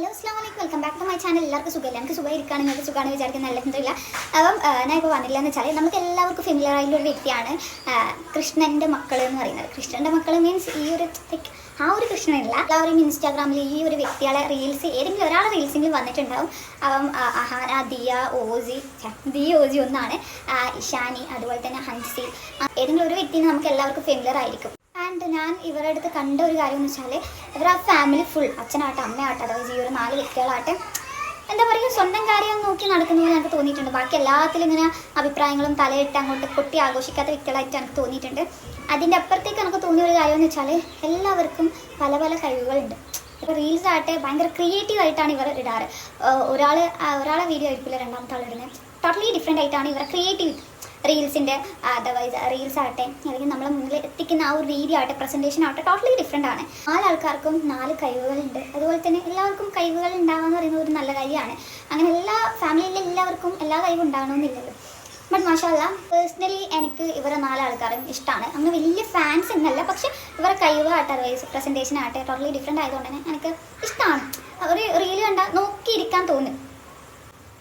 Hello അസ്ലാം വലൈക്കും welcome back to my channel എല്ലാവർക്കും സുഖമില്ല? എനിക്ക് സുഖം ഇരിക്കുകയാണ് നിങ്ങൾക്ക് സുഖമാണ് വിചാരിക്കുന്ന അല്ലെന്നില്ല അപ്പം ഞാൻ ഇപ്പോൾ വന്നില്ല എന്ന് വെച്ചാൽ നമുക്ക് എല്ലാവർക്കും ഫെമിലിയർ ആയിട്ടുള്ള ഒരു വ്യക്തിയാണ് കൃഷ്ണന്റെ മക്കൾ എന്ന് പറയുന്നത്. കൃഷ്ണന്റെ മക്കൾ മീൻസ് ഈ ഒരു ലൈക്ക് ആ ഒരു കൃഷ്ണനല്ല. എല്ലാവരും ഇൻസ്റ്റാഗ്രാമിൽ ഈ ഒരു വ്യക്തികളെ റീൽസ് ഏതെങ്കിലും ഒരാൾ റീൽസെങ്കിലും വന്നിട്ടുണ്ടാവും. അപ്പം അഹാന ദിയ ഓജി ദിയ ഓജി ഒന്നാണ്. ഇഷാനി അതുപോലെ തന്നെ ഹൻസി. ഏതെങ്കിലും ഒരു വ്യക്തിനെ നമുക്ക് എല്ലാവർക്കും ഫെമിലിയർ ആയിരിക്കും. ആൻഡ് ഞാൻ ഇവരുടെ അടുത്ത് കണ്ട ഒരു കാര്യം എന്ന് വെച്ചാൽ ഇവർ ആ ഫാമിലി ഫുൾ അച്ഛനാട്ടെ അമ്മയാട്ടെ അതായത് ഈ ഒരു നാല് വ്യക്തികളാട്ടെ എന്താ പറയുക സ്വന്തം കാര്യം നോക്കി നടക്കുന്നത് എനിക്ക് തോന്നിയിട്ടുണ്ട്. ബാക്കി എല്ലാത്തിലും ഇങ്ങനെ അഭിപ്രായങ്ങളും തലയിട്ട് അങ്ങോട്ട് കൊട്ടി ആഘോഷിക്കാത്ത വ്യക്തികളായിട്ട് എനിക്ക് തോന്നിയിട്ടുണ്ട്. അതിന്റെ അപ്പുറത്തേക്ക് എനിക്ക് തോന്നിയ ഒരു കാര്യം എന്ന് വെച്ചാൽ എല്ലാവർക്കും പല പല കഴിവുകളുണ്ട്. ഇപ്പോൾ റീൽസ് ആട്ടെ ഭയങ്കര ക്രിയേറ്റീവ് ആയിട്ടാണ് ഇവർ ഇടാറ്. ഒരാൾ ഒരാളെ വീഡിയോ ആയിരിക്കില്ല രണ്ടാമത്തെ ആൾ ഇടുന്നത്. ടോട്ടലി ഡിഫറെന്റ് ആയിട്ടാണ് ഇവരുടെ ക്രിയേറ്റിവിറ്റി റീൽസിന്റെ അതർവൈസ് റീൽസ് ആകട്ടെ അല്ലെങ്കിൽ നമ്മളെ മുന്നിൽ എത്തിക്കുന്ന ആ ഒരു രീതി ആകട്ടെ പ്രസന്റേഷൻ ആവട്ടെ ടോട്ടലി ഡിഫറെന്റ് ആണ്. നാല് ആൾക്കാർക്കും നാല് കഴിവുകളുണ്ട്. അതുപോലെ തന്നെ എല്ലാവർക്കും കഴിവുകൾ ഉണ്ടാവുക എന്ന് പറയുന്നത് ഒരു നല്ല കാര്യമാണ്. അങ്ങനെ എല്ലാ ഫാമിലിയിലെ എല്ലാവർക്കും എല്ലാ കഴിവും ഉണ്ടാകണമെന്നില്ലല്ലോ ബട്ട് മാഷല്ല പേഴ്സണലി എനിക്ക് ഇവരെ നാലാൾക്കാരും ഇഷ്ടമാണ് അങ്ങനെ വലിയ ഫാൻസ് എന്നല്ല പക്ഷെ ഇവരെ കഴിവ് ആട്ടെ അതർവൈസ് പ്രസന്റേഷൻ ആട്ടെ ടോട്ടലി ഡിഫറെന്റ് ആയതുകൊണ്ട് തന്നെ എനിക്ക് ഇഷ്ടമാണ് ഒരു റീൽ കണ്ടാൽ നോക്കിയിരിക്കാൻ തോന്നും.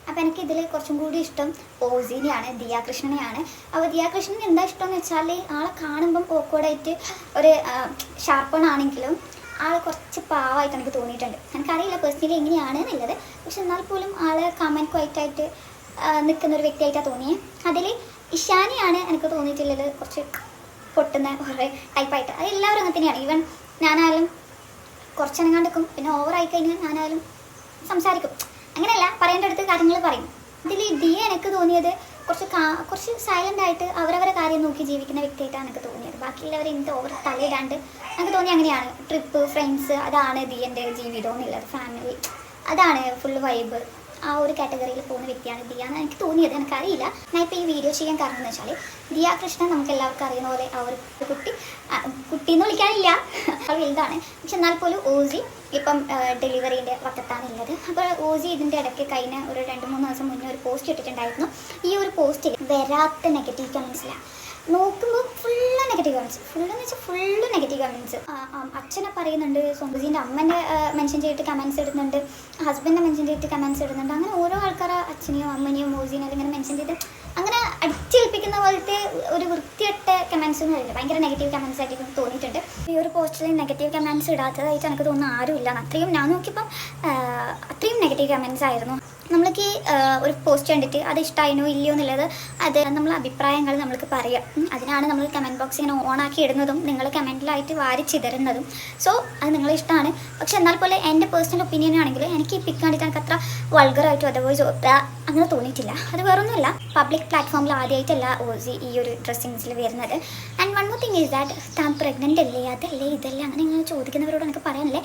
അപ്പോൾ എനിക്ക് ഇതിൽ കുറച്ചും കൂടി ഇഷ്ടം ഓസീനെയാണ് ദിയാകൃഷ്ണനെയാണ്. അപ്പോൾ ദിയാകൃഷ്ണൻ എന്താ ഇഷ്ടം എന്ന് വെച്ചാൽ ആളെ കാണുമ്പം ഓക്കോടായിട്ട് ഒരു ഷാർപ്പണാണെങ്കിലും ആൾ കുറച്ച് പാവമായിട്ട് എനിക്ക് തോന്നിയിട്ടുണ്ട്. എനിക്കറിയില്ല പേഴ്സണലി എങ്ങനെയാണ് എന്നുള്ളത്. പക്ഷെ എന്നാൽ പോലും ആൾ കമന്റ് ക്വൈറ്റായിട്ട് നിൽക്കുന്ന ഒരു വ്യക്തിയായിട്ടാണ് തോന്നിയത് അതിൽ ഇഷാനിയാണ് എനിക്ക് തോന്നിയിട്ടുള്ളത് കുറച്ച് പൊട്ടുന്ന കുറേ ടൈപ്പായിട്ട് അത് എല്ലാവരും അങ്ങനെ തന്നെയാണ്. ഈവൻ ഞാനായാലും കുറച്ചെണ്ണങ്ങാണ്ട് നിൽക്കും പിന്നെ ഓവറായി കഴിഞ്ഞാൽ ഞാനായാലും സംസാരിക്കും. അങ്ങനെയല്ല പറയേണ്ട അടുത്ത് കാര്യങ്ങൾ പറയും. ഇതിൽ ദിയ എനിക്ക് തോന്നിയത് കുറച്ച് കുറച്ച് സൈലന്റ് ആയിട്ട് അവരവരെ കാര്യം നോക്കി ജീവിക്കുന്ന വ്യക്തിയായിട്ടാണ് എനിക്ക് തോന്നിയത്. ബാക്കിയുള്ളവർ എന്ത് ഓവർ തലയിടാണ്ട് എനിക്ക് തോന്നി അങ്ങനെയാണ്. ട്രിപ്പ് ഫ്രണ്ട്സ് അതാണ് ദിയന്റെ ജീവിതം എന്നുള്ളത്. ഫാമിലി അതാണ് ഫുൾ വൈബ് ആ ഒരു കാറ്റഗറിയിൽ പോകുന്ന വ്യക്തിയാണ് ദിയ എന്ന് എനിക്ക് തോന്നിയത്. എനിക്കറിയില്ല. ഞാൻ ഇപ്പോൾ ഈ വീഡിയോ ചെയ്യാൻ കാരണം എന്ന് വെച്ചാൽ ദിയ കൃഷ്ണൻ നമുക്ക് എല്ലാവർക്കും അറിയുന്ന പോലെ ആ ഒരു കുട്ടി കുട്ടി എന്ന് വിളിക്കാനില്ല. അവൾ വലുതാണ്. പക്ഷെ എന്നാൽ പോലും ഓസി ഇപ്പം ഡെലിവറീന്റെ വക്കത്താണ് ഉള്ളത്. അപ്പോൾ ഓസി ഇതിന്റെ ഇടയ്ക്ക് കഴിഞ്ഞ ഒരു രണ്ട് മൂന്ന് ദിവസം മുന്നേ ഒരു പോസ്റ്റ് ഇട്ടിട്ടുണ്ടായിരുന്നു. ഈ ഒരു പോസ്റ്റിൽ വരാത്ത നെഗറ്റീവ് കമൻസിലാണ് നോക്കുമ്പോൾ ഫുള്ള് നെഗറ്റീവ് കമൻസ് ഫുള്ള് എന്ന് വെച്ചാൽ ഫുള്ള് നെഗറ്റീവ് കമൻസ് അച്ഛനെ പറയുന്നുണ്ട് സ്വന്തജീന്റെ അമ്മേന്റെ മെൻഷൻ ചെയ്തിട്ട് കമൻസ് ഇടുന്നുണ്ട് ഹസ്ബൻഡിനെ മെൻഷൻ ചെയ്തിട്ട് കമൻസ് ഇടുന്നുണ്ട്. അങ്ങനെ ഓരോ ആൾക്കാരെ അച്ഛനെയോ അമ്മനെയോ മോസിനെയോ ഇങ്ങനെ മെൻഷൻ ചെയ്ത് അങ്ങനെ അടിച്ചേൽപ്പിക്കുന്ന പോലത്തെ ഒരു വൃത്തിയിട്ട കമൻസ് എന്ന് പറയുന്നത് ഭയങ്കര നെഗറ്റീവ് കമൻസ് ആയിട്ട് എനിക്ക് തോന്നിയിട്ടുണ്ട്. ഈ ഒരു പോസ്റ്റിൽ നെഗറ്റീവ് കമൻസ് ഇടാത്തതായിട്ട് എനിക്ക് തോന്നുന്നു ആരുമില്ല. അത്രയും ഞാൻ നോക്കിയപ്പം അത്രയും നെഗറ്റീവ് കമൻസ് ആയിരുന്നു. നമ്മൾക്ക് ഒരു പോസ്റ്റ് കണ്ടിട്ട് അത് ഇഷ്ടമായിനോ ഇല്ലയോ എന്നുള്ളത് അത് നമ്മൾ അഭിപ്രായങ്ങൾ നമ്മൾക്ക് പറയാം. അതിനാണ് നമ്മൾ കമന്റ് ബോക്സ് ഇങ്ങനെ ആക്കി ഇടുന്നതും നിങ്ങൾ കമന്റിലായിട്ട് വാരി ചിതറുന്നതും. സോ അത് നിങ്ങളെ ഇഷ്ടമാണ് പക്ഷെ എന്നാൽ പോലെ എന്റെ പേഴ്സണൽ ഒപ്പീനിയൻ ആണെങ്കിൽ എനിക്ക് ഈ പിക്ക് കണ്ടിട്ട് എനിക്ക് അത്ര വൾഗറായിട്ടോ അതേപോലെ അങ്ങനെ തോന്നിയിട്ടില്ല. അത് വേറൊന്നുമല്ല. പബ്ലിക് പ്ലാറ്റ്ഫോമിൽ ആദ്യമായിട്ടല്ല ഓസി ഈ ഒരു ഡ്രസ്സിങ്സിൽ വരുന്നത്. And one more thing is that താൻ പ്രഗ്നന്റ് അല്ലേ? അതല്ലേ? ഇതല്ലേ? അങ്ങനെ ഇങ്ങനെ ചോദിക്കുന്നവരോട് എനിക്ക് പറയാനല്ലേ?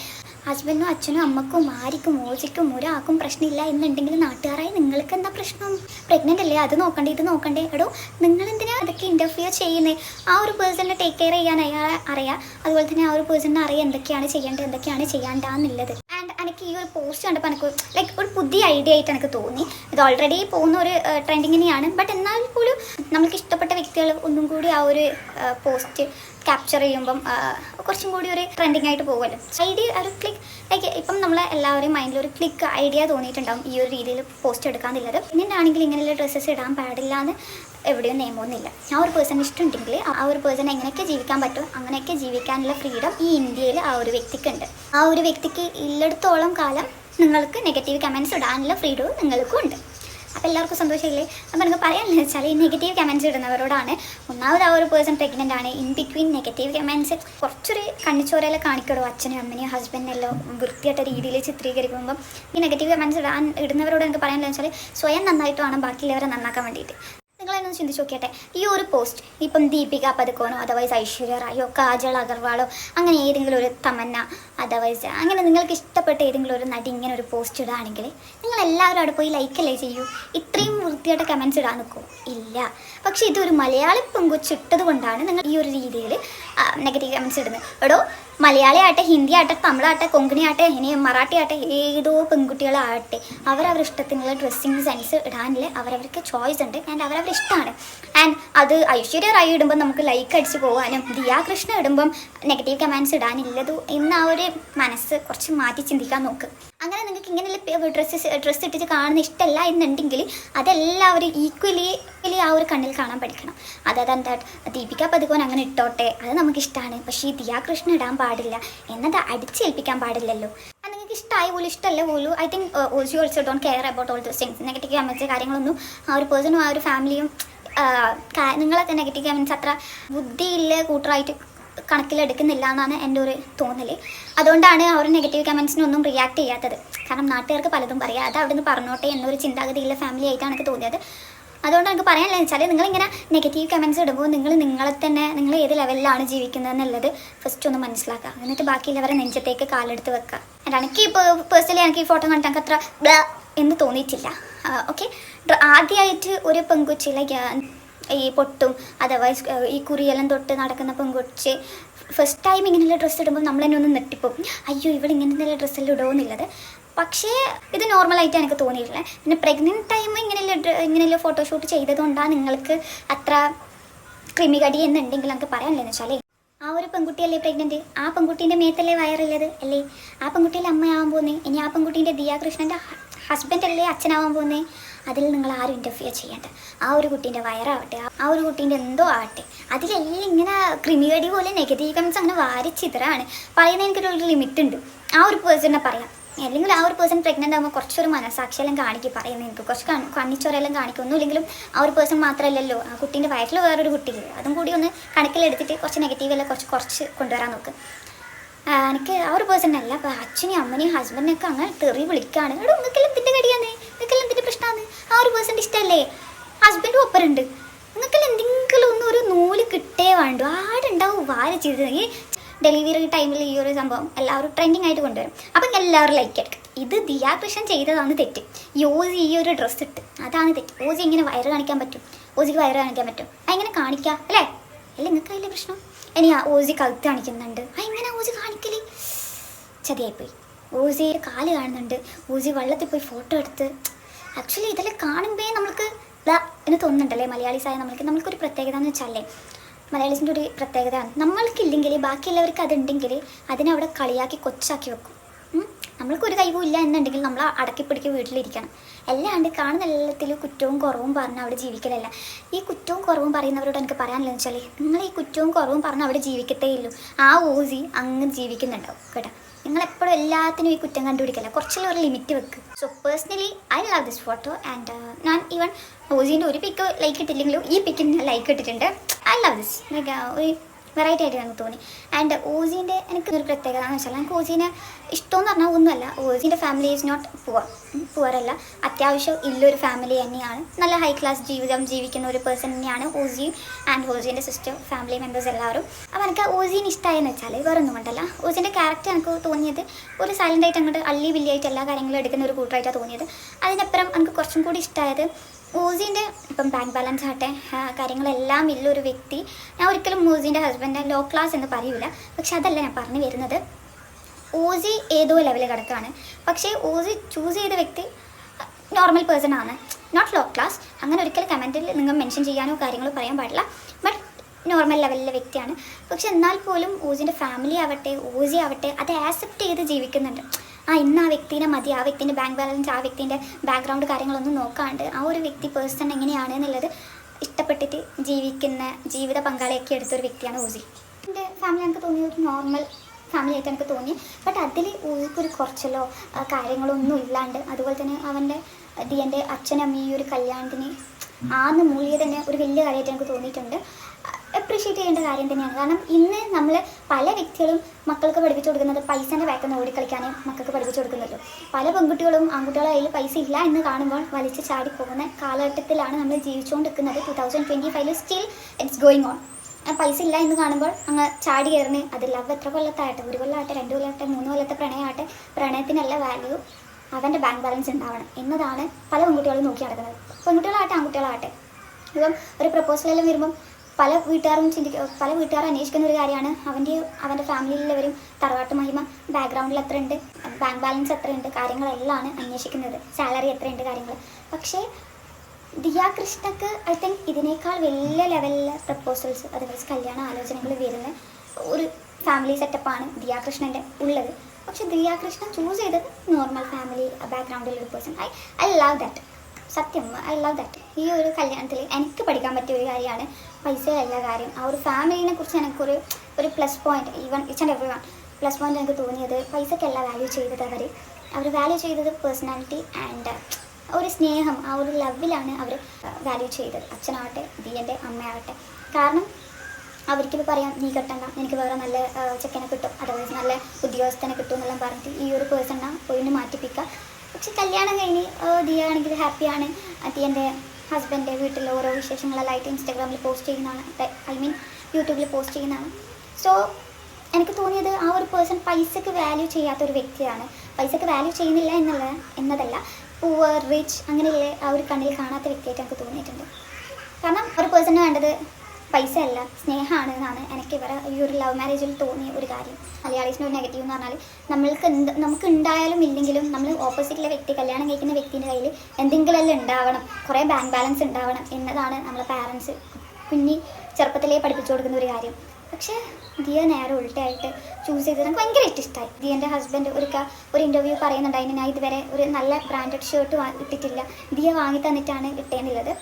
ഹസ്ബൻഡിനും അച്ഛനും അമ്മക്കും ആരിക്കും ഓജിക്കും ഒരാൾക്കും പ്രശ്നമില്ല എന്നുണ്ടെങ്കിൽ നാട്ടുകാരായി നിങ്ങൾക്ക് എന്താ പ്രശ്നം? പ്രഗ്നന്റ് അല്ലേ? അത് നോക്കണ്ടേ ഇത് നോക്കണ്ടേ? എടോ നിങ്ങൾ എന്തിനാ അതൊക്കെ ഇന്റർഫിയർ ചെയ്യുന്നത് ആ ഒരു പേഴ്സണിനെ ടേക്ക് കെയർ ചെയ്യാൻ അയാൾ അറിയാം. അതുപോലെ തന്നെ ആ ഒരു പേഴ്സണിനെ അറിയാം എന്തൊക്കെയാണ് ചെയ്യേണ്ടത് എന്തൊക്കെയാണ് ചെയ്യാണ്ടാന്നുള്ളത്. ആൻഡ് എനിക്ക് ഈ ഒരു പോസ്റ്റ് കണ്ടപ്പോൾ എനിക്ക് ലൈക്ക് ഒരു പുതിയ ഐഡിയ ആയിട്ട് എനിക്ക് തോന്നി. ഇത് ഓൾറെഡി പോകുന്ന ഒരു ട്രെൻഡിങ് തന്നെയാണ് ബട്ട് എന്നാൽ പോലും നമുക്ക് ഇഷ്ടപ്പെട്ട വ്യക്തികൾ ഒന്നും കൂടി ആ ഒരു പോസ്റ്റ് ക്യാപ്ചർ ചെയ്യുമ്പം കുറച്ചും കൂടി ഒരു ട്രെൻഡിങ് ആയിട്ട് പോകുമല്ലോ. ഐഡിയ ഒരു ക്ലിക്ക് ലൈക്ക് ഇപ്പം നമ്മളെ എല്ലാവരെയും മൈൻഡിൽ ഒരു ക്ലിക്ക് ഐഡിയ തോന്നിയിട്ടുണ്ടാവും ഈ ഒരു രീതിയിൽ പോസ്റ്റ് എടുക്കാന്നുള്ളത്. പിന്നെ ആണെങ്കിൽ ഇങ്ങനെയുള്ള ഡ്രസ്സസ് ഇടാൻ പാടില്ല എന്ന് എവിടെയും നിയമമൊന്നുമില്ല ആ ഒരു പേഴ്സൺ ഇഷ്ടമുണ്ടെങ്കിൽ ആ ഒരു പേഴ്സൺ എങ്ങനെയൊക്കെ ജീവിക്കാൻ പറ്റും അങ്ങനെയൊക്കെ ജീവിക്കാനുള്ള ഫ്രീഡം ഈ ഇന്ത്യയിൽ ആ ഒരു വ്യക്തിക്കുണ്ട്. ആ ഒരു വ്യക്തിക്ക് ഇല്ലടത്തോളം കാലം നിങ്ങൾക്ക് നെഗറ്റീവ് കമൻസ് ഇടാനുള്ള ഫ്രീഡവും നിങ്ങൾക്കും ഉണ്ട്. അപ്പോൾ എല്ലാവർക്കും സന്തോഷമില്ലേ? അപ്പോൾ എനിക്ക് പറയാനുള്ളത് വെച്ചാൽ ഈ നെഗറ്റീവ് കമൻസ് ഇടുന്നവരോടാണ് ഒന്നാമത് ആ ഒരു പേഴ്സൺ പ്രഗ്നന്റ് ആണ്. ഇൻ ബിറ്റ്വീൻ നെഗറ്റീവ് കമൻസ് കുറച്ചൊരു കണ്ണിച്ചോരയിലെ കാണിക്കടോ അച്ഛനും അമ്മനെയും ഹസ്ബൻഡിനെല്ലാം വൃത്തിയായിട്ട രീതിയിൽ ചിത്രീകരിക്കുമ്പം. ഈ നെഗറ്റീവ് കമൻസ് ഇടാൻ ഇടുന്നവരോട് എനിക്ക് പറയാനുള്ളത് വെച്ചാൽ സ്വയം നന്നായിട്ട് വേണം ബാക്കിയുള്ളവരെ നന്നാക്കാൻ വേണ്ടിയിട്ട്. നിങ്ങളെന്ന് ചിന്തിച്ച് നോക്കിയട്ടെ ഈ ഒരു പോസ്റ്റ് ഇപ്പം ദീപിക പതുക്കോനോ അതർവൈസ് ഐശ്വര്യ റായോ കാജൽ അഗർവാളോ അങ്ങനെ ഏതെങ്കിലും ഒരു തമന്ന അതർവൈസ് അങ്ങനെ നിങ്ങൾക്ക് ഇഷ്ടപ്പെട്ട ഏതെങ്കിലും ഒരു നടി ഇങ്ങനെ ഒരു പോസ്റ്റ് ഇടുകയാണെങ്കിൽ നിങ്ങൾ എല്ലാവരും അവിടെ പോയി ലൈക്കല്ലേ ചെയ്യൂ. ഇത്രയും വൃത്തിയായിട്ട് കമൻസ് ഇടാൻ നിൽക്കും. ഇല്ല. പക്ഷേ ഇതൊരു മലയാളി പെങ്കൊച്ചിട്ടത് കൊണ്ടാണ് നിങ്ങൾ ഈ ഒരു രീതിയിൽ നെഗറ്റീവ് കമൻസ് ഇടുന്നത് എടോ മലയാളി ആട്ടെ ഹിന്ദി ആട്ടെ തമിഴാട്ടെ കൊങ്കണി ആട്ടെ ഇനി മറാഠി ആട്ടെ ഏതോ പെൺകുട്ടികളാകട്ടെ അവരവർ ഇഷ്ടത്തിനുള്ള ഡ്രസ്സിങ് സെൻസ് ഇടാനില്ല അവരവർക്ക് ചോയ്സ് ഉണ്ട് ആൻഡ് അവരവർ ഇഷ്ടമാണ്. ആൻഡ് അത് ഐശ്വര്യ റായി ഇടുമ്പോൾ നമുക്ക് ലൈക്ക് അടിച്ച് പോകാനും ദിയാ കൃഷ്ണ ഇടുമ്പം നെഗറ്റീവ് കമാൻസ് ഇടാനില്ലതു എന്ന് ആ ഒരു മനസ്സ് കുറച്ച് മാറ്റി ചിന്തിക്കാൻ നോക്ക്. അങ്ങനെ നിങ്ങൾക്ക് ഇങ്ങനെയുള്ള ഡ്രസ്സ് ഡ്രസ്സ് ഇട്ടിട്ട് കാണുന്ന ഇഷ്ടമല്ല എന്നുണ്ടെങ്കിൽ അതെല്ലാവരും ഈക്വലി ആ ഒരു കണ്ണിൽ കാണാൻ പഠിക്കണം. അതായത് എന്താ ദീപിക പതുക്കോൻ അങ്ങനെ ഇട്ടോട്ടെ അത് നമുക്ക് ഇഷ്ടമാണ് പക്ഷേ ഈ ദിയാ കൃഷ്ണ ഇടാൻ പാടില്ല. എന്നത് അടിച്ചേൽപ്പിക്കാൻ പാടില്ലല്ലോ. അത് നിങ്ങൾക്ക് ഇഷ്ടമായി പോലും ഇഷ്ടമല്ല പോലും I think also also don't care about all those things negative comments കാര്യങ്ങളൊന്നും ആ ഒരു പേഴ്സണും ആ ഒരു ഫാമിലിയും നിങ്ങളൊക്കെ നെഗറ്റീവ് കമൻസ് അത്ര ബുദ്ധിയില്ല കൂട്ടറായിട്ട് കണക്കിലെടുക്കുന്നില്ല എന്നാണ് എന്റെ ഒരു തോന്നൽ അതുകൊണ്ടാണ് അവർ നെഗറ്റീവ് കമൻസിനൊന്നും റിയാക്ട് ചെയ്യാത്തത്. കാരണം നാട്ടുകാർക്ക് പലതും പറയാം. അത് അവിടെ നിന്ന് പറഞ്ഞോട്ടെ എന്നൊരു ചിന്താഗതിയുള്ള ഫാമിലി ആയിട്ടാണ് എനിക്ക് തോന്നിയത്. അതുകൊണ്ട് എനിക്ക് പറയാനില്ല വെച്ചാൽ നിങ്ങളിങ്ങനെ നെഗറ്റീവ് കമൻസ് ഇടുമ്പോൾ നിങ്ങൾ നിങ്ങളെ തന്നെ നിങ്ങൾ ഏത് ലെവലിലാണ് ജീവിക്കുന്നത് എന്നുള്ളത് ഫസ്റ്റ് ഒന്ന് മനസ്സിലാക്കുക. എന്നിട്ട് ബാക്കിയുള്ളവരെ നെഞ്ചത്തേക്ക് കാലെടുത്ത് വെക്കുക. And എനിക്ക് പേഴ്സണലി എനിക്ക് ഈ ഫോട്ടോ കണ്ടിട്ട് അത്ര എന്ന് തോന്നിയിട്ടില്ല. ഓക്കെ ആദ്യമായിട്ട് ഒരു പെൺകൊച്ചി ലൈക്ക് ഈ പൊട്ടും അഥവാ ഈ കുറിയെല്ലാം തൊട്ട് നടക്കുന്ന പെൺകൊച്ച് ഫസ്റ്റ് ടൈം ഇങ്ങനെയുള്ള ഡ്രസ്സ് ഇടുമ്പോൾ നമ്മൾ തന്നെ ഒന്ന് നെട്ടിപ്പോവും അയ്യോ ഇവിടെ നല്ല ഡ്രസ്സെല്ലാം ഇടുമെന്നുള്ളത് പക്ഷേ ഇത് നോർമലായിട്ട് എനിക്ക് തോന്നിയിട്ടില്ല പിന്നെ പ്രഗ്നന്റ് ടൈം ഇങ്ങനെയുള്ള ഇങ്ങനെയുള്ള ഫോട്ടോഷൂട്ട് ചെയ്തതുകൊണ്ടാണ് നിങ്ങൾക്ക് അത്ര ക്രിമികടി എന്നുണ്ടെങ്കിൽ നമുക്ക് പറയാനില്ലെന്ന് വെച്ചാലേ? ആ ഒരു പെൺകുട്ടിയല്ലേ പ്രഗ്നന്റ് ആ പെൺകുട്ടീന്റെ മേത്തല്ലേ വയറുള്ളത് അല്ലേ? ആ പെൺകുട്ടിയിലെ അമ്മയാവാൻ പോകുന്നത് ഇനി ആ പെൺകുട്ടീന്റെ ദിയാകൃഷ്ണന്റെ ഹസ്ബൻഡ് അല്ലേ അച്ഛനാവാൻ പോകുന്നത് അതിൽ നിങ്ങൾ ആരും ഇന്റർഫിയർ ചെയ്യേണ്ട. ആ ഒരു കുട്ടീന്റെ വയറാവട്ടെ. ആ ഒരു കുട്ടീന്റെ എന്തോ ആവട്ടെ. അതിലെല്ലാം ഇങ്ങനെ ക്രിമികടി പോലെ നെഗറ്റീവ് കമൻസ് അങ്ങനെ വാരിച്ചിതറാണ് പറയുന്നതിനൊരു ലിമിറ്റ് ഉണ്ട്. ആ ഒരു പേഴ്സണിനെ പറയാം. അല്ലെങ്കിൽ ആ ഒരു പേഴ്സൺ പ്രഗ്നന്റ് ആകുമ്പോൾ കുറച്ചൊരു മനസാക്ഷിയെല്ലാം കാണിക്കും പറയുന്നത് എനിക്ക്. കുറച്ച് കണ്ണ് കണ്ണിച്ചോരെല്ലാം കാണിക്കും. ഒന്നുമില്ലെങ്കിലും ആ ഒരു പേഴ്സൺ മാത്രമല്ലല്ലോ ആ കുട്ടീന്റെ വയറ്റിൽ വേറൊരു കുട്ടി. അതും കൂടി ഒന്ന് കണക്കിലെടുത്തിട്ട് കുറച്ച് നെഗറ്റീവെല്ലാം കുറച്ച് കുറച്ച് കൊണ്ടുവരാൻ നോക്കും. എനിക്ക് ആ ഒരു പേഴ്സൺ അല്ല. അപ്പോൾ അച്ഛനെയും അമ്മനെയും ഹസ്ബൻഡിനൊക്കെ അങ്ങനെ തെറി വിളിക്കുകയാണ് എടോ നിങ്ങൾക്കെല്ലാം എന്തിന്റെ കടിയാണ് നിങ്ങൾക്കെല്ലാം എന്തിന്റെ പ്രശ്നമാണ് ആ ഒരു പേഴ്സന്റെ ഇഷ്ടമല്ലേ ഹസ്ബൻഡും ഒപ്പരുണ്ട് നിങ്ങൾക്കെല്ലാം എന്തെങ്കിലും ഒന്നും ഒരു നൂൽ കിട്ടേ വേണ്ടു. ആടുണ്ടാവും വാര ചെയ്തത് ഡെലിവറി ടൈമിൽ ഈ ഒരു സംഭവം എല്ലാവരും ട്രെൻഡിങ് ആയിട്ട് കൊണ്ടുവരും. അപ്പം എല്ലാവരും ലൈക്ക് എടുക്കും ഇത് ദിയാ കൃഷ്ണൻ ചെയ്തതാണ് തെറ്റ്. യോജി ഈ ഒരു ഡ്രസ്സ് ഇട്ട്. അതാണ് തെറ്റ്. ഓജി ഇങ്ങനെ വയറ് കാണിക്കാൻ പറ്റും. ഓജിക്ക് വയറ് കാണിക്കാൻ പറ്റും. അതെങ്ങനെ കാണിക്കാം അല്ലേ? അല്ലേ നിങ്ങൾക്ക് അതിലെ പ്രശ്നം? ഇനി ആ ഓജി കഴുത്ത് കാണിക്കുന്നുണ്ട്. ആ എങ്ങനെ ഓസി കാണിക്കൽ. ചതിയായിപ്പോയി. ഓസി കാൽ കാണുന്നുണ്ട്. ഓസി വെള്ളത്തിൽ പോയി ഫോട്ടോ എടുത്ത്. ആക്ച്വലി ഇതെല്ലാം കാണുമ്പോൾ നമുക്ക് എന്ന് തോന്നുന്നുണ്ടല്ലേ? മലയാളീസായ നമ്മൾക്ക്. നമ്മൾക്കൊരു പ്രത്യേകത എന്ന് വെച്ചാലേ മലയാളീസിന്റെ ഒരു പ്രത്യേകതയാണ്. നമ്മൾക്കില്ലെങ്കിൽ ബാക്കിയുള്ളവർക്ക് അതുണ്ടെങ്കിൽ അതിനവിടെ കളിയാക്കി കൊച്ചാക്കി വെക്കും. നമ്മൾക്ക് ഒരു കഴിവും ഇല്ല എന്നുണ്ടെങ്കിൽ നമ്മൾ അടക്കിപ്പിടിക്ക് വീട്ടിലിരിക്കണം. അല്ലാണ്ട് കാണുന്ന എല്ലാത്തിലും കുറ്റവും കുറവും പറഞ്ഞ് അവിടെ ജീവിക്കലല്ല. ഈ കുറ്റവും കുറവും പറയുന്നവരോട് എനിക്ക് പറയാനില്ലെന്ന് വെച്ചാൽ നിങ്ങൾ ഈ കുറ്റവും കുറവും പറഞ്ഞ് അവിടെ ജീവിക്കത്തേ ആ ഓസി അങ്ങ് ജീവിക്കുന്നുണ്ടാവും കേട്ടോ. നിങ്ങൾ എപ്പോഴും എല്ലാത്തിനും ഈ കുറ്റം കണ്ടുപിടിക്കല്ല? കുറച്ചുള്ള ഒരു ലിമിറ്റ് വെക്ക്. So personally I love this photo and ഞാൻ ഈവൻ ഓസീന്റെ ഒരു പിക്ക് ലൈക്ക് ഇട്ടില്ലെങ്കിലും ഈ പിക്കിന് ഞാൻ ലൈക്ക് ഇട്ടിട്ടുണ്ട്. ഐ ലവ് ദിസ് ലൈക്ക് ഒരു വെറൈറ്റി ആയിട്ട് നമുക്ക് തോന്നി. ആൻഡ് ഓസീന്റെ എനിക്ക് ഒരു പ്രത്യേകത എന്ന് വെച്ചാൽ എനിക്ക് ഓസീനെ ഇഷ്ടമെന്ന് പറഞ്ഞാൽ ഒന്നുമല്ല. ഓസീന്റെ ഫാമിലി ഈസ് നോട്ട് പുവർ പുവറല്ല അത്യാവശ്യം ഇല്ലൊരു ഫാമിലി തന്നെയാണ്. നല്ല ഹൈ ക്ലാസ് ജീവിതം ജീവിക്കുന്ന ഒരു പേഴ്സൺ തന്നെയാണ് ഓസി ആൻഡ് ഓസീന്റെ സിസ്റ്റർ ഫാമിലി മെമ്പേഴ്സ് എല്ലാവരും. അപ്പോൾ എനിക്ക് ഓസീനെ ഇഷ്ടമായെന്ന് വെച്ചാൽ വേറെ ഒന്നും കൊണ്ടല്ല ഓസീന്റെ ക്യാരക്ടർ എനിക്ക് തോന്നിയത് ഒരു സൈലന്റ് ആയിട്ട് അങ്ങോട്ട് അള്ളി വില്ലിയായിട്ട് എല്ലാ കാര്യങ്ങളും എടുക്കുന്ന ഒരു കൂട്ടറായിട്ടാണ് തോന്നിയത്. അതിനപ്പുറം എനിക്ക് കുറച്ചും കൂടി ഇഷ്ടമായത് ഓസീന്റെ ഇപ്പം ബാങ്ക് ബാലൻസ് ആട്ടെ കാര്യങ്ങളെല്ലാം ഉള്ളൊരു വ്യക്തി ഞാൻ ഒരിക്കലും മൂസിന്റെ ഹസ്ബൻഡ് ലോ ക്ലാസ് എന്ന് പറയൂല. പക്ഷെ അതല്ല ഞാൻ പറഞ്ഞു വരുന്നത്. ഊസി ഏതോ ലെവലിൽ കിടക്കുകയാണ് പക്ഷേ ഊസി ചൂസ് ചെയ്ത വ്യക്തി നോർമൽ പേഴ്സൺ ആണ്. നോട്ട് ലോ ക്ലാസ് അങ്ങനെ ഒരിക്കലും കമന്റിൽ നിങ്ങൾ മെൻഷൻ ചെയ്യാനോ കാര്യങ്ങളോ പറയാൻ പാടില്ല. ബട്ട് നോർമൽ ലെവലിലെ വ്യക്തിയാണ്. പക്ഷെ എന്നാൽ പോലും ഊസിന്റെ ഫാമിലി ആവട്ടെ ഊസി ആവട്ടെ അത് ആക്സെപ്റ്റ് ചെയ്ത് ജീവിക്കുന്നുണ്ട്. ആ ഇന്ന് ആ വ്യക്തിനെ മതി ആ വ്യക്തിന്റെ ബാങ്ക് ബാലൻസ് ആ വ്യക്തിന്റെ ബാക്ക്ഗ്രൗണ്ട് കാര്യങ്ങളൊന്നും നോക്കാണ്ട് ആ ഒരു വ്യക്തി പേഴ്സൺ എങ്ങനെയാണ് എന്നുള്ളത് ഇഷ്ടപ്പെട്ടിട്ട് ജീവിക്കുന്ന ജീവിത പങ്കാളിയൊക്കെ എടുത്തൊരു വ്യക്തിയാണ് ഊജി എന്റെ ഫാമിലി എനിക്ക് തോന്നിയ ഒരു നോർമൽ ഫാമിലി ആയിട്ട് എനിക്ക് തോന്നി. ബട്ട് അതിൽ ഒരു കുറച്ചല്ലോ കാര്യങ്ങളൊന്നും കാര്യങ്ങളോ ഇല്ലാണ്ട്. അതുപോലെ തന്നെ അവന്റെ എന്റെ അച്ഛനമ്മ ഈ ഒരു കല്യാണത്തിന് ആന്ന് മൂല്യ തന്നെ ഒരു വലിയ കാര്യമായിട്ട് എനിക്ക് തോന്നിയിട്ടുണ്ട്. അപ്രീഷിയേറ്റ് ചെയ്യേണ്ട കാര്യം തന്നെയാണ്. കാരണം ഇന്ന് നമ്മൾ പല വ്യക്തികളും മക്കൾക്ക് പഠിപ്പിച്ചു കൊടുക്കുന്നത് പൈസേന്റെ ബാക്കിൽ ഓടിക്കളിക്കാനേ മക്കൾക്ക് പഠിപ്പിച്ചു കൊടുക്കുന്നുള്ളൂ പല പെൺകുട്ടികളും ആൺകുട്ടികളുടെ കയ്യിൽ പൈസ ഇല്ല എന്ന് കാണുമ്പോൾ വലിച്ച് ചാടി പോകുന്ന കാലഘട്ടത്തിലാണ് നമ്മൾ ജീവിച്ചുകൊണ്ടിരിക്കുന്നത്. ടു തൗസൻഡ് ട്വന്റി ഫൈവിൽ സ്റ്റിൽ ഇറ്റ്സ് ഗോയിങ് ഓൺ പൈസ ഇല്ല എന്ന് കാണുമ്പോൾ അങ്ങ് ചാടി കയറിന് അത് ലവ് എത്ര കൊല്ലത്താകട്ടെ? ഒരു കൊല്ലമാകട്ടെ രണ്ട് കൊല്ലമാകട്ടെ മൂന്ന് കൊല്ലത്തെ പ്രണയമാകട്ടെ പ്രണയത്തിനല്ല വാല്യൂ അവന്റെ ബാങ്ക് ബാലൻസ് ഉണ്ടാവണം എന്നതാണ് പല പെൺകുട്ടികളും നോക്കി നടക്കുന്നത്. പെൺകുട്ടികളാകട്ടെ ആൺകുട്ടികളാകട്ടെ. ഇപ്പം ഒരു പ്രപ്പോസലെല്ലാം വരുമ്പം പല വീട്ടുകാരും ചിന്തിക്ക പല വീട്ടുകാരും അന്വേഷിക്കുന്ന ഒരു കാര്യമാണ്. അവന്റെ അവന്റെ ഫാമിലിയിലുള്ളവരും തറവാട്ട് മഹിമ ബാക്ക്ഗ്രൗണ്ടിൽ എത്ര ഉണ്ട് ബാങ്ക് ബാലൻസ് എത്രയുണ്ട് കാര്യങ്ങളെല്ലാം ആണ് അന്വേഷിക്കുന്നത്. സാലറി എത്രയുണ്ട് കാര്യങ്ങൾ പക്ഷേ ദിയ കൃഷ്ണക്ക് ഐ തിങ്ക് ഇതിനേക്കാൾ വലിയ ലെവലിലെ പ്രപ്പോസൽസ് അതേപോലെ കല്യാണ ആലോചനകൾ വരുന്ന ഒരു ഫാമിലി സെറ്റപ്പാണ് ദിയ കൃഷ്ണന്റെ ഉള്ളത്. പക്ഷെ ദിയ കൃഷ്ണൻ ചൂസ് ചെയ്തത് നോർമൽ ഫാമിലി ബാക്ക്ഗ്രൗണ്ടിലുള്ള ഒരു person I I love that സത്യം ഐ ലവ് ദാറ്റ് ഈ ഒരു കല്യാണത്തിൽ എനിക്ക് പഠിക്കാൻ പറ്റിയ ഒരു കാര്യമാണ് പൈസയല്ല കാര്യം. ആ ഒരു ഫാമിലിനെ കുറിച്ച് എനിക്കൊരു ഒരു plus point even each and every one plus point എനിക്ക് തോന്നിയത് പൈസക്കല്ല വാല്യൂ ചെയ്തത് അവർ അവർ വാല്യൂ ചെയ്തത് പേഴ്സണാലിറ്റി ആൻഡ് ഒരു സ്നേഹം ആ ഒരു ലവിലാണ് അവർ വാല്യൂ ചെയ്തത്. അച്ഛനാവട്ടെ ദിയന്റെ അമ്മയാവട്ടെ. കാരണം അവർക്കിപ്പോൾ പറയാം നീ കെട്ടണ്ട എനിക്ക് വേറെ നല്ല ചെക്കനെ കിട്ടും അതേപോലെ നല്ല ഉദ്യോഗസ്ഥനെ കിട്ടും എന്നെല്ലാം പറഞ്ഞിട്ട് ഈ ഒരു പേഴ്സണ പോയിന്ന് മാറ്റിപ്പിക്കുക പക്ഷെ കല്യാണം കഴിഞ്ഞ് ദിയ ആണെങ്കിൽ ഹാപ്പിയാണ് ദിയന്റെ ഹസ്ബൻഡ് വീട്ടിലെ ഓരോ വിശേഷങ്ങളെല്ലാം ആയിട്ട് ഇൻസ്റ്റാഗ്രാമിൽ പോസ്റ്റ് ചെയ്യുന്നതാണ്. ഐ മീൻ യൂട്യൂബിൽ പോസ്റ്റ് ചെയ്യുന്നതാണ്. സോ എനിക്ക് തോന്നിയത് ആ ഒരു പേഴ്സൺ പൈസക്ക് വാല്യൂ ചെയ്യാത്ത ഒരു വ്യക്തിയാണ്. പൈസക്ക് വാല്യൂ ചെയ്യുന്നില്ല എന്നുള്ള എന്നതല്ല പൂവർ റിച്ച് അങ്ങനെയുള്ള ആ ഒരു കണ്ണിൽ കാണാത്ത വ്യക്തിയായിട്ട് എനിക്ക് തോന്നിയിട്ടുണ്ട്. കാരണം ഒരു പേഴ്സണ് വേണ്ടത് പൈസ അല്ല സ്നേഹമാണ് എന്നാണ് എനിക്ക് ഇവരെ ഈ ഒരു ലവ് മാരേജിൽ തോന്നിയ ഒരു കാര്യം. മലയാളീസിന് ഒരു നെഗറ്റീവ് എന്ന് പറഞ്ഞാൽ നമ്മൾക്ക് എന്ത് നമുക്ക് ഉണ്ടായാലും ഇല്ലെങ്കിലും നമ്മൾ ഓപ്പോസിറ്റിലെ വ്യക്തി കല്യാണം കഴിക്കുന്ന വ്യക്തിന്റെ കയ്യിൽ എന്തെങ്കിലുമെല്ലാം ഉണ്ടാവണം. കുറേ ബാങ്ക് ബാലൻസ് ഉണ്ടാവണം എന്നതാണ് നമ്മളെ പാരൻസ് കുഞ്ഞി ചെറുപ്പത്തിലേ പഠിപ്പിച്ചു കൊടുക്കുന്ന ഒരു കാര്യം. പക്ഷേ ദിയ നേരെ ഉൾട്ടായിട്ട് ചൂസ് ചെയ്തത് എനിക്ക് ഭയങ്കരമായിട്ട് ഇഷ്ടമായി ദിയന്റെ ഹസ്ബൻഡ് ഒരു ഒരു ഇന്റർവ്യൂ പറയുന്നുണ്ടായിരുന്നു ഞാൻ ഇതുവരെ ഒരു നല്ല ബ്രാൻഡഡ് ഷർട്ട് ഇട്ടിട്ടില്ല. ദിയ വാങ്ങി തന്നിട്ടാണ് ഇട്ടേന്നുള്ളത്.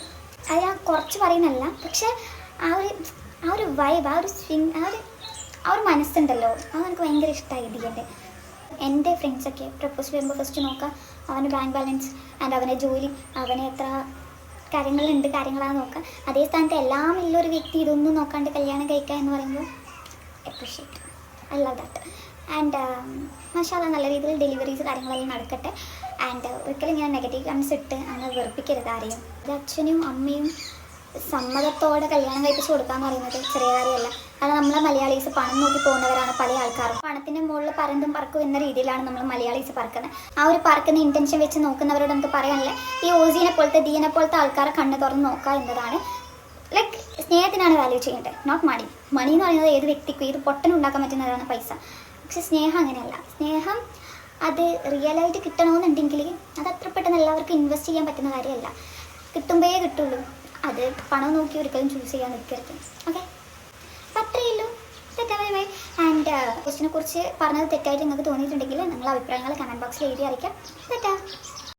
അത് ഞാൻ കുറച്ച് പറയുന്നല്ല പക്ഷേ ആ ഒരു ആ ഒരു വൈബ് ആ ഒരു സ്വിങ് ആ ഒരു ആ ഒരു മനസ്സുണ്ടല്ലോ. അത് എനിക്ക് ഭയങ്കര ഇഷ്ടമായി ഇതിന്റെ എന്റെ ഫ്രണ്ട്സൊക്കെ പ്രപ്പോസ് ചെയ്യുമ്പോൾ ഫസ്റ്റ് നോക്കാം. അവന് ബാങ്ക് ബാലൻസ് ആൻഡ് അവനെ ജോലി അവനെ എത്ര കാര്യങ്ങളുണ്ട് കാര്യങ്ങളാണ് നോക്കുക അതേ സ്ഥാനത്ത് എല്ലാം ഉള്ള ഒരു വ്യക്തി ഇതൊന്നും നോക്കാണ്ട് കല്യാണം കഴിക്കുക എന്ന് പറയുമ്പോൾ appreciate I love that and മഷാല നല്ല രീതിയിൽ ഡെലിവറീസ് കാര്യങ്ങളെല്ലാം നടക്കട്ടെ. ആൻഡ് ഒരിക്കലും ഇങ്ങനെ നെഗറ്റീവ് കമൻസ് ഇട്ട് അങ്ങനെ വെറുപ്പിക്കരുത് ആരെയും. ഇത് അച്ഛനും അമ്മയും സമ്മതത്തോടെ കല്യാണം കഴിപ്പിച്ച് കൊടുക്കുക എന്ന് പറയുന്നത് ചെറിയ കാര്യമല്ല. കാരണം നമ്മളെ മലയാളീസ് പണം നോക്കി പോകുന്നവരാണ് പല ആൾക്കാരും. പണത്തിന്റെ മുകളിൽ പരന്തും പറക്കും എന്ന രീതിയിലാണ് നമ്മൾ മലയാളീസ് പറക്കുന്നത്. ആ ഒരു പറക്കുന്ന ഇന്റൻഷൻ വെച്ച് നോക്കുന്നവരോട് നമുക്ക് പറയാനില്ല. ഈ ഓസീനെ പോലത്തെ ദീനെ പോലത്തെ ആൾക്കാരെ കണ്ണ് തുറന്ന് നോക്കുക എന്നതാണ്. ലൈക്ക് സ്നേഹത്തിനാണ് വാല്യൂ ചെയ്യേണ്ടത്. നോട്ട് മണി മണി എന്ന് പറയുന്നത് ഏത് വ്യക്തിക്കും ഏത് പൊട്ടനുണ്ടാക്കാൻ പറ്റുന്നതാണ് പൈസ. പക്ഷെ സ്നേഹം അങ്ങനെയല്ല. സ്നേഹം അത് റിയലായിട്ട് കിട്ടണമെന്നുണ്ടെങ്കിൽ അത് അത്ര പെട്ടെന്ന് എല്ലാവർക്കും ഇൻവെസ്റ്റ് ചെയ്യാൻ പറ്റുന്ന കാര്യമല്ല. കിട്ടുമ്പോഴേ കിട്ടുള്ളൂ. അത് പണം നോക്കി ഒരിക്കലും ചൂസ് ചെയ്യാൻ നിൽക്കരുത്. ഓക്കെ അപ്പം അത്രയേ ഉള്ളൂ ആൻഡ് ക്വസ്റ്റിനെ കുറിച്ച് പറഞ്ഞത് തെറ്റായിട്ട് നിങ്ങൾക്ക് തോന്നിയിട്ടുണ്ടെങ്കിൽ നിങ്ങളുടെ അഭിപ്രായങ്ങൾ കമന്റ് ബോക്സിൽ എഴുതി അറിയിക്കാം. തെറ്റാ.